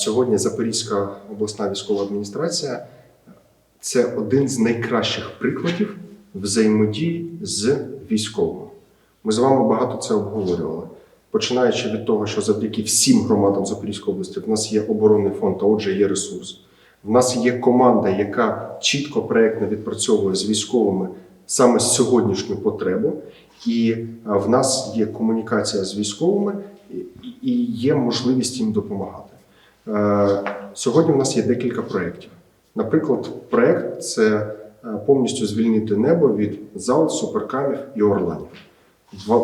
Сьогодні Запорізька обласна військова адміністрація це один з найкращих прикладів взаємодії з військовими. Ми з вами багато це обговорювали. Починаючи від того, що завдяки всім громадам Запорізької області в нас є оборонний фонд, а отже, є ресурс. В нас є команда, яка чітко проєктно відпрацьовує з військовими саме сьогоднішню потребу, і е, в нас є комунікація з військовими, і- і є можливість їм допомагати. Е, Сьогодні в нас є декілька проєктів. Наприклад, проєкт це е, повністю звільнити небо від зал, суперкамів і орланів.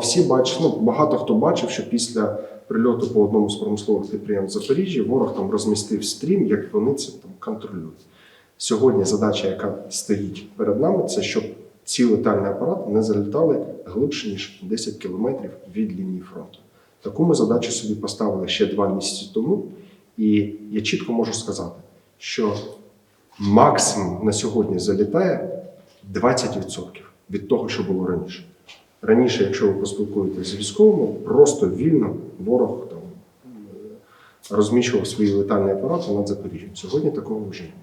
Всі бачили, ну, багато хто бачив, що після прильоту по одному з промислових підприємств Запоріжжя ворог там розмістив стрім, як вони це там контролюють. Сьогодні задача, яка стоїть перед нами, це щоб ці летальні апарати не залітали глибше ніж 10 кілометрів від лінії фронту. Таку ми задачу собі поставили ще два місяці тому, і я чітко можу сказати, що максимум на сьогодні залітає 20% від того, що було раніше. Раніше, якщо ви поспілкуєтеся з військовими, просто вільно ворог там е, розміщував свої летальні апарати над Запоріжжям. Сьогодні такого вже немає.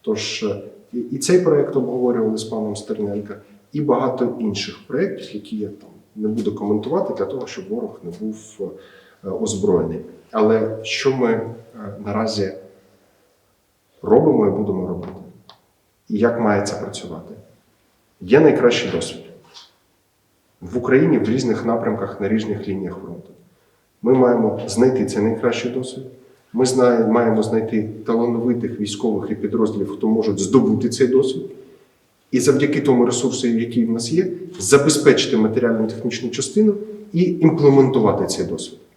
Тож е, і, і цей проект обговорювали з паном Стерненко, і багато інших проєктів, які я там не буду коментувати для того, щоб ворог не був е, озброєний. Але що ми е, наразі робимо і будемо робити? І як має це працювати? Є найкращий досвід в Україні в різних напрямках на різних лініях фронту. Ми маємо знайти цей найкращий досвід. Ми маємо знайти талановитих військових і підрозділів, хто можуть здобути цей досвід. І завдяки тому ресурсу, який в нас є, забезпечити матеріально-технічну частину і імплементувати цей досвід.